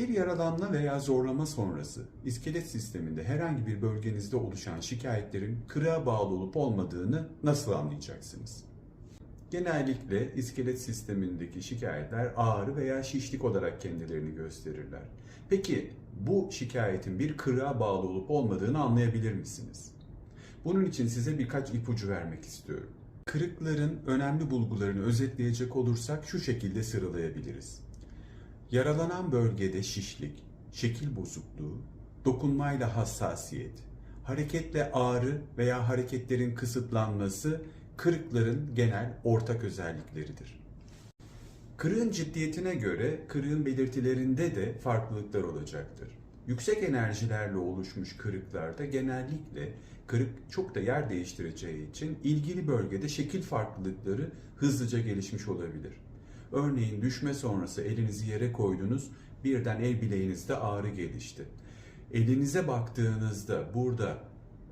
Bir yaralanma veya zorlama sonrası iskelet sisteminde herhangi bir bölgenizde oluşan şikayetlerin kırığa bağlı olup olmadığını nasıl anlayacaksınız? Genellikle iskelet sistemindeki şikayetler ağrı veya şişlik olarak kendilerini gösterirler. Peki bu şikayetin bir kırığa bağlı olup olmadığını anlayabilir misiniz? Bunun için size birkaç ipucu vermek istiyorum. Kırıkların önemli bulgularını özetleyecek olursak şu şekilde sıralayabiliriz. Yaralanan bölgede şişlik, şekil bozukluğu, dokunmayla hassasiyet, hareketle ağrı veya hareketlerin kısıtlanması kırıkların genel ortak özellikleridir. Kırığın ciddiyetine göre kırığın belirtilerinde de farklılıklar olacaktır. Yüksek enerjilerle oluşmuş kırıklarda genellikle kırık çok da yer değiştireceği için ilgili bölgede şekil farklılıkları hızlıca gelişmiş olabilir. Örneğin düşme sonrası elinizi yere koydunuz, birden el bileğinizde ağrı gelişti. Elinize baktığınızda burada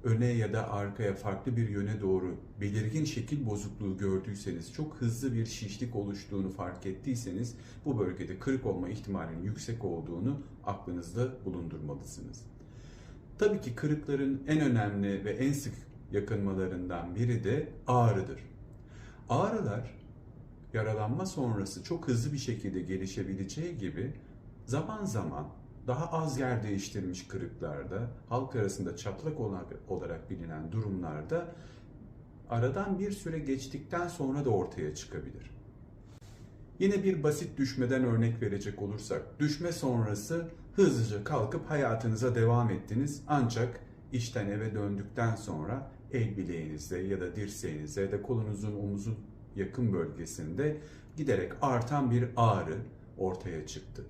öne ya da arkaya farklı bir yöne doğru belirgin şekil bozukluğu gördüyseniz, çok hızlı bir şişlik oluştuğunu fark ettiyseniz bu bölgede kırık olma ihtimalinin yüksek olduğunu aklınızda bulundurmalısınız. Tabii ki kırıkların en önemli ve en sık yakınmalarından biri de ağrıdır. Ağrılar yaralanma sonrası çok hızlı bir şekilde gelişebileceği gibi zaman zaman daha az yer değiştirmiş kırıklarda, halk arasında çatlak olarak bilinen durumlarda aradan bir süre geçtikten sonra da ortaya çıkabilir. Yine bir basit düşmeden örnek verecek olursak, düşme sonrası hızlıca kalkıp hayatınıza devam ettiniz ancak işten eve döndükten sonra el bileğinizde ya da dirseğinizde ya da kolunuzun omuzun yakın bölgesinde giderek artan bir ağrı ortaya çıktı.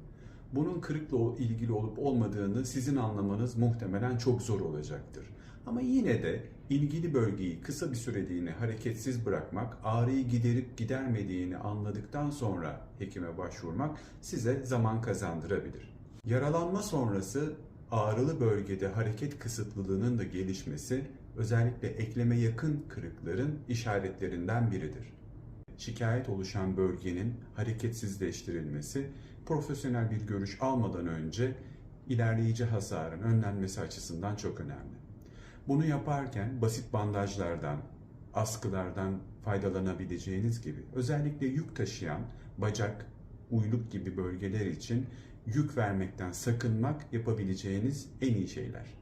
Bunun kırıkla ilgili olup olmadığını sizin anlamanız muhtemelen çok zor olacaktır. Ama yine de ilgili bölgeyi kısa bir süreliğine hareketsiz bırakmak, ağrıyı giderip gidermediğini anladıktan sonra hekime başvurmak size zaman kazandırabilir. Yaralanma sonrası ağrılı bölgede hareket kısıtlılığının da gelişmesi özellikle ekleme yakın kırıkların işaretlerinden biridir. Şikayet oluşan bölgenin hareketsizleştirilmesi profesyonel bir görüş almadan önce ilerleyici hasarın önlenmesi açısından çok önemli. Bunu yaparken basit bandajlardan, askılardan faydalanabileceğiniz gibi özellikle yük taşıyan bacak, uyluk gibi bölgeler için yük vermekten sakınmak yapabileceğiniz en iyi şeyler.